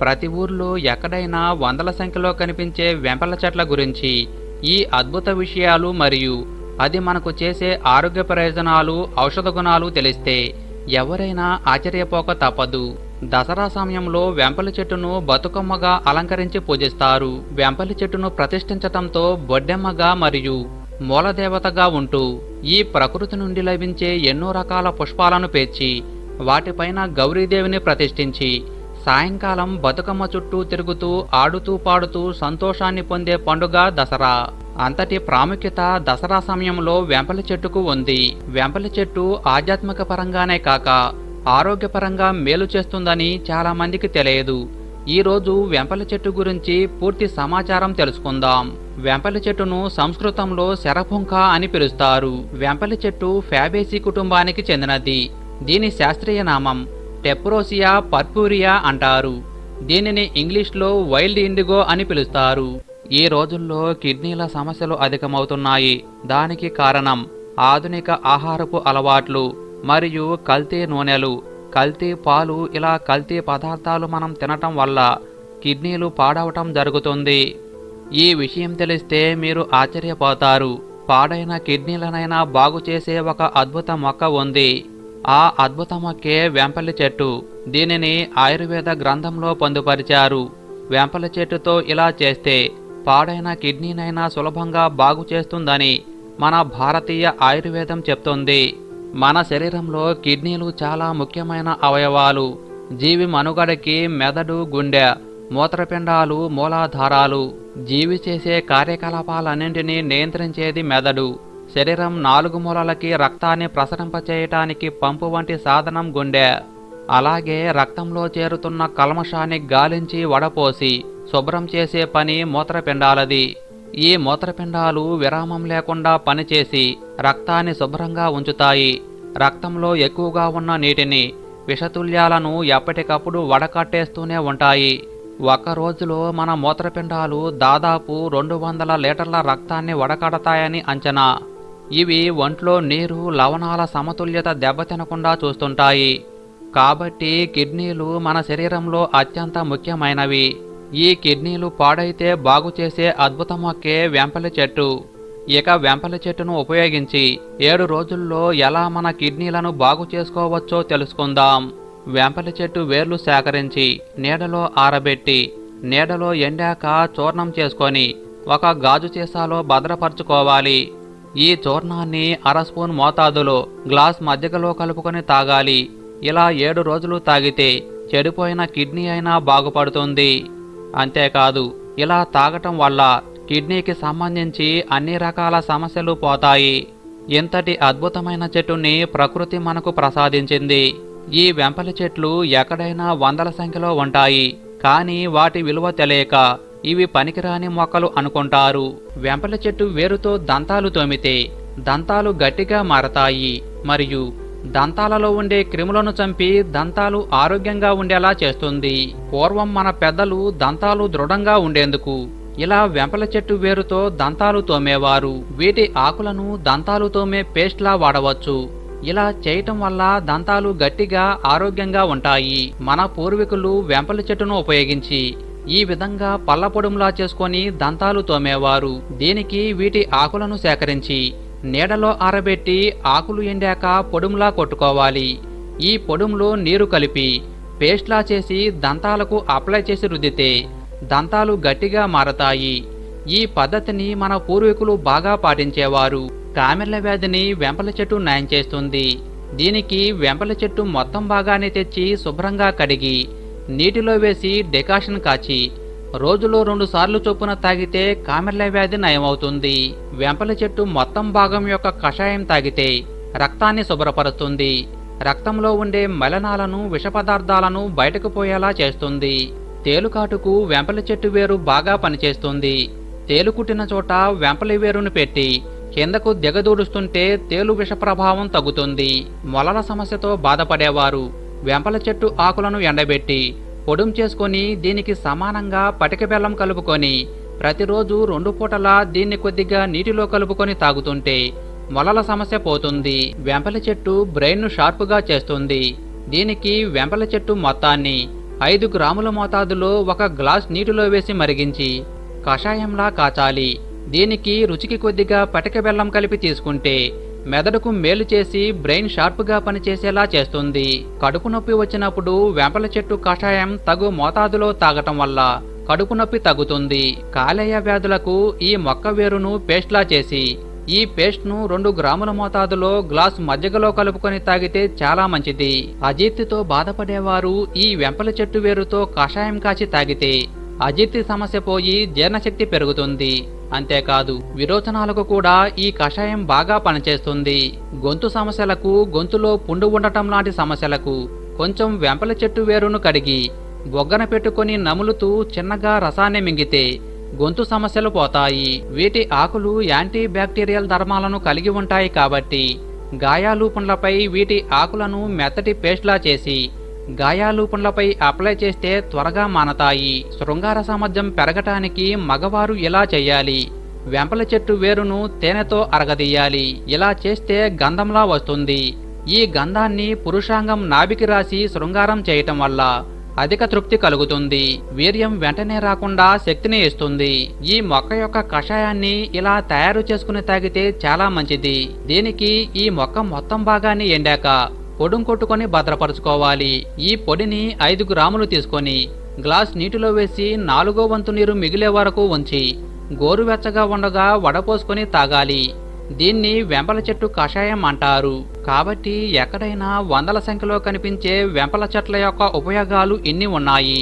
ప్రతి ఊర్లో ఎక్కడైనా వందల సంఖ్యలో కనిపించే వెంపల చెట్ల గురించి ఈ అద్భుత విషయాలు మరియు అది మనకు చేసే ఆరోగ్య ప్రయోజనాలు ఔషధ గుణాలు తెలిస్తే ఎవరైనా ఆశ్చర్యపోక తప్పదు. దసరా సమయంలో వెంపలి చెట్టును బతుకమ్మగా అలంకరించి పూజిస్తారు. వెంపలి చెట్టును ప్రతిష్ఠించటంతో బొడ్డెమ్మగా మరియు మూలదేవతగా ఉంటూ ఈ ప్రకృతి నుండి లభించే ఎన్నో రకాల పుష్పాలను పేర్చి వాటిపైన గౌరీదేవిని ప్రతిష్ఠించి సాయంకాలం బతుకమ్మ చుట్టూ తిరుగుతూ ఆడుతూ పాడుతూ సంతోషాన్ని పొందే పండుగ దసరా. అంతటి ప్రాముఖ్యత దసరా సమయంలో వెంపలి చెట్టుకు ఉంది. వెంపలి చెట్టు ఆధ్యాత్మిక పరంగానే కాక ఆరోగ్యపరంగా మేలు చేస్తుందని చాలా మందికి తెలియదు. ఈ రోజు చెట్టు గురించి పూర్తి సమాచారం తెలుసుకుందాం. వెంపల చెట్టును సంస్కృతంలో శరపుంక అని పిలుస్తారు. వెంపల చెట్టు ఫ్యాబేసి కుటుంబానికి చెందినది. దీని శాస్త్రీయ నామం టెప్రోసియా పర్పూరియా అంటారు. దీనిని ఇంగ్లీష్లో వైల్డ్ ఇండిగో అని పిలుస్తారు. ఈ రోజుల్లో కిడ్నీల సమస్యలు అధికమవుతున్నాయి. దానికి కారణం ఆధునిక ఆహారపు అలవాట్లు మరియు కల్తీ నూనెలు. కల్తీ పాలు ఇలా కల్తీ పదార్థాలు మనం తినటం వల్ల కిడ్నీలు పాడవటం జరుగుతుంది. ఈ విషయం తెలిస్తే మీరు ఆశ్చర్యపోతారు. పాడైన కిడ్నీలనైనా బాగు చేసే ఒక అద్భుత మొక్క ఉంది. ఆ అద్భుతమకే వెంపల్లి చెట్టు దీనిని ఆయుర్వేద గ్రంథంలో పొందుపరిచారు. వెంపలి చెట్టుతో ఇలా చేస్తే పాడైన కిడ్నీనైనా సులభంగా బాగు చేస్తుందని మన భారతీయ ఆయుర్వేదం చెప్తుంది. మన శరీరంలో కిడ్నీలు చాలా ముఖ్యమైన అవయవాలు. జీవి మనుగడకి మెదడు గుండె మూత్రపిండాలు మూలాధారాలు జీవి చేసే కార్యకలాపాలన్నింటినీ నియంత్రించేది మెదడు. శరీరం నాలుగు మూలలకి రక్తాన్ని ప్రసరింపచేయటానికి పంపు వంటి సాధనం గుండె. అలాగే రక్తంలో చేరుతున్న కల్మషాన్ని గాలించి వడపోసి శుభ్రం చేసే పని మూత్రపిండాలది. ఈ మూత్రపిండాలు విరామం లేకుండా పనిచేసి రక్తాన్ని శుభ్రంగా ఉంచుతాయి. రక్తంలో ఎక్కువగా ఉన్న నీటిని విషతుల్యాలను ఎప్పటికప్పుడు వడకట్టేస్తూనే ఉంటాయి. ఒక రోజులో మన మూత్రపిండాలు దాదాపు రెండు వందల లీటర్ల రక్తాన్ని వడకడతాయని అంచనా. ఇవి ఒంట్లో నీరు లవణాల సమతుల్యత దెబ్బతినకుండా చూస్తుంటాయి. కాబట్టి కిడ్నీలు మన శరీరంలో అత్యంత ముఖ్యమైనవి. ఈ కిడ్నీలు పాడైతే బాగు చేసే అద్భుతమొక్కే వెంపలి చెట్టు. ఇక వెంపలి చెట్టును ఉపయోగించి ఏడు రోజుల్లో ఎలా మన కిడ్నీలను బాగు చేసుకోవచ్చో తెలుసుకుందాం. వెంపలి చెట్టు వేర్లు సేకరించి నీడలో ఆరబెట్టి నీడలో ఎండాక చూర్ణం చేసుకొని ఒక గాజు సీసాలో భద్రపరచుకోవాలి. ఈ చూర్ణాన్ని అర స్పూన్ మోతాదులో గ్లాస్ మజ్జిగలో కలుపుకొని తాగాలి. ఇలా ఏడు రోజులు తాగితే చెడిపోయిన కిడ్నీ అయినా బాగుపడుతుంది. అంతేకాదు ఇలా తాగటం వల్ల కిడ్నీకి సంబంధించి అన్ని రకాల సమస్యలు పోతాయి. ఇంతటి అద్భుతమైన చెట్టుని ప్రకృతి మనకు ప్రసాదించింది. ఈ వెంపలి చెట్లు ఎక్కడైనా వందల సంఖ్యలో ఉంటాయి కానీ వాటి విలువ తెలియక ఇవి పనికిరాని మొక్కలు అనుకుంటారు. వెంపల చెట్టు వేరుతో దంతాలు తోమితే దంతాలు గట్టిగా మారతాయి. మరియు దంతాలలో ఉండే క్రిములను చంపి దంతాలు ఆరోగ్యంగా ఉండేలా చేస్తుంది. పూర్వం మన పెద్దలు దంతాలు దృఢంగా ఉండేందుకు ఇలా వెంపల చెట్టు వేరుతో దంతాలు తోమేవారు. వీటి ఆకులను దంతాలు తోమే పేస్ట్లా వాడవచ్చు. ఇలా చేయటం వల్ల దంతాలు గట్టిగా ఆరోగ్యంగా ఉంటాయి. మన పూర్వీకులు వెంపల చెట్టును ఉపయోగించి ఈ విధంగా పళ్ళపొడుములా చేసుకొని దంతాలు తోమేవారు. దీనికి వీటి ఆకులను సేకరించి నీడలో ఆరబెట్టి ఆకులు ఎండాక పొడుములా కొట్టుకోవాలి. ఈ పొడుములో నీరు కలిపి పేస్ట్లా చేసి దంతాలకు అప్లై చేసి రుద్దితే దంతాలు గట్టిగా మారతాయి. ఈ పద్ధతిని మన పూర్వీకులు బాగా పాటించేవారు. కామెర్ల వ్యాధిని వెంపల చెట్టు నయం చేస్తుంది. దీనికి వెంపల చెట్టు మొత్తం భాగాన్ని తెచ్చి శుభ్రంగా కడిగి నీటిలో వేసి డెకాషన్ కాచి రోజులో రెండు సార్లు చొప్పున తాగితే కామెర్ల వ్యాధి నయమవుతుంది. వెంపల చెట్టు మొత్తం భాగం యొక్క కషాయం తాగితే రక్తాన్ని శుభ్రపరుస్తుంది. రక్తంలో ఉండే మలనాలను విష పదార్థాలను బయటకు పోయేలా చేస్తుంది. తేలుకాటుకు వెంపల చెట్టు వేరు బాగా పనిచేస్తుంది. తేలు కుట్టిన చోట వెంపలి వేరును పెట్టి కిందకు దిగదూడుస్తుంటే తేలు విష ప్రభావం తగ్గుతుంది. మొలల సమస్యతో బాధపడేవారు. వెంపల చెట్టు ఆకులను ఎండబెట్టి పొడుం చేసుకొని దీనికి సమానంగా పటిక బెల్లం కలుపుకొని ప్రతిరోజు రెండు పూటలా దీన్ని కొద్దిగా నీటిలో కలుపుకొని తాగుతుంటే మొలల సమస్య పోతుంది. వెంపల చెట్టు బ్రెయిన్ను షార్పుగా చేస్తుంది. దీనికి వెంపల చెట్టు మొత్తాన్ని ఐదు గ్రాముల మోతాదులో ఒక గ్లాస్ నీటిలో వేసి మరిగించి కషాయంలా కాచాలి. దీనికి రుచికి కొద్దిగా పటిక బెల్లం కలిపి తీసుకుంటే మెదడుకు మేలు చేసి బ్రెయిన్ షార్ప్గా పనిచేసేలా చేస్తుంది. కడుపు నొప్పి వచ్చినప్పుడు వేపల చెట్టు కషాయం తగు మోతాదులో తాగటం వల్ల కడుపు నొప్పి తగ్గుతుంది. కాలేయ వ్యాధులకు ఈ మొక్క వేరును పేస్ట్లా చేసి ఈ పేస్ట్ను రెండు గ్రాముల మోతాదులో గ్లాస్ మజ్జిగలో కలుపుకొని తాగితే చాలా మంచిది. అజీర్తితో బాధపడేవారు ఈ వెంపల చెట్టు వేరుతో కషాయం కాచి తాగితే అజీర్తి సమస్య పోయి జీర్ణశక్తి పెరుగుతుంది. అంతేకాదు విరోచనాలకు కూడా ఈ కషాయం బాగా పనిచేస్తుంది. గొంతు సమస్యలకు గొంతులో పుండు ఉండటం లాంటి సమస్యలకు కొంచెం వెంపల చెట్టు వేరును కడిగి బొగ్గన పెట్టుకొని నములుతూ చిన్నగా రసాన్ని మింగితే గొంతు సమస్యలు పోతాయి. వీటి ఆకులు యాంటీ బ్యాక్టీరియల్ ధర్మాలను కలిగి ఉంటాయి కాబట్టి గాయాలు పుండ్లపై వీటి ఆకులను మెత్తటి పేస్ట్లా చేసి గాయాలు అప్లై చేస్తే త్వరగా మానతాయి. శృంగార సామర్థ్యం పెరగటానికి మగవారు ఇలా చేయాలి. వెంపల చెట్టు వేరును తేనెతో అరగదీయాలి. ఇలా చేస్తే గంధంలా వస్తుంది. ఈ గంధాన్ని పురుషాంగం నాభికి రాసి శృంగారం చేయటం వల్ల అధిక తృప్తి కలుగుతుంది. వీర్యం వెంటనే రాకుండా శక్తిని ఇస్తుంది. ఈ మొక్క యొక్క కషాయాన్ని ఇలా తయారు చేసుకుని తాగితే చాలా మంచిది. దీనికి ఈ మొక్క మొత్తం భాగాన్ని ఎండాక పొడుం కొట్టుకొని భద్రపరచుకోవాలి. ఈ పొడిని ఐదు గ్రాములు తీసుకొని గ్లాస్ నీటిలో వేసి నాలుగో వంతు నీరు మిగిలే వరకు ఉంచి గోరువెచ్చగా ఉండగా వడపోసుకొని తాగాలి. దీన్ని వెంపల చెట్టు కషాయం అంటారు. కాబట్టి ఎక్కడైనా వందల సంఖ్యలో కనిపించే వెంపల చెట్ల యొక్క ఉపయోగాలు ఇన్ని ఉన్నాయి.